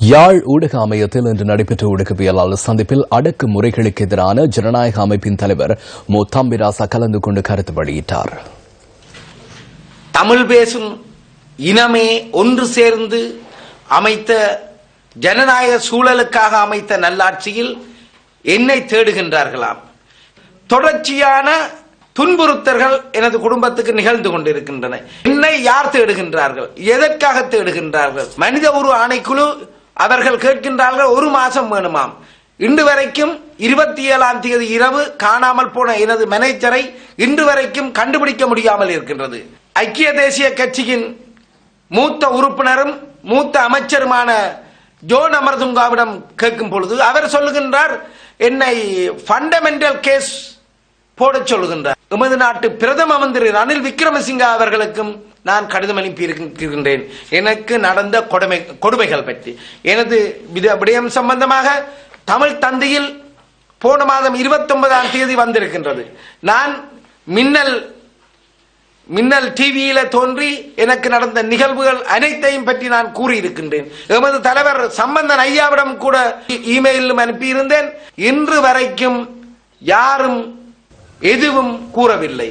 யாழ் ஊடக அமையத்தில் இன்று நடைபெற்ற ஊடகவியலாளர் சந்திப்பில் அடக்கு முறைகளுக்கு எதிரான ஜனநாயக அமைப்பின் தலைவர் மு. தம்பிராசா கலந்து கொண்டு கருத்து வெளியிட்டார். தமிழ் பேசும் இனமே ஒன்று சேர்ந்து அமைத்த ஜனநாயக சூழலுக்காக அமைத்த நல்லாட்சியில் என்னை தேடுகின்றார்களாம். தொடர்ச்சியான துன்புறுத்தல்கள் எனது குடும்பத்துக்கு நிகழ்ந்து கொண்டிருக்கின்றன. என்னை யார் தேடுகின்றார்கள்? எதற்காக தேடுகின்றார்கள்? மனித உரு ஆணைக்குழு அவர்கள் கேட்கின்றார்கள் ஒரு மாசம் வேணுமாம். இன்று வரைக்கும் இருபத்தி ஏழாம் தேதி இரவு காணாமல் போன எனது மேனேஜரை இன்று வரைக்கும் கண்டுபிடிக்க முடியாமல் இருக்கின்றது. ஐக்கிய தேசிய கட்சியின் மூத்த உறுப்பினரும் மூத்த அமைச்சருமான ஜோன் அமர்துங்காவிடம் கேட்கும் பொழுது அவர் சொல்லுகின்றார் என்னை ஃபண்டமெண்டல் கேஸ் போடச் சொல்லுகின்றார். எமது நாட்டு பிரதம மந்திரி ரணில் விக்ரமசிங்கா அவர்களுக்கும் நான் கடிதம் அனுப்பி இருக்கின்றேன். எனக்கு நடந்த கொடுமை கொடுமைகள் பற்றி. எனது விடயம் சம்பந்தமாக தமிழ் தந்தையில் போன மாதம் இருபத்தி ஒன்பதாம் தேதி வந்திருக்கின்றது. நான் மின்னல் மின்னல் டிவியில தோன்றி எனக்கு நடந்த நிகழ்வுகள் அனைத்தையும் பற்றி நான் கூறியிருக்கின்றேன். எமது தலைவர் சம்பந்தன் ஐயாவிடம் கூட இ- இமெயிலும் அனுப்பியிருந்தேன். இன்று வரைக்கும் யாரும் எதுவும் கூறவில்லை.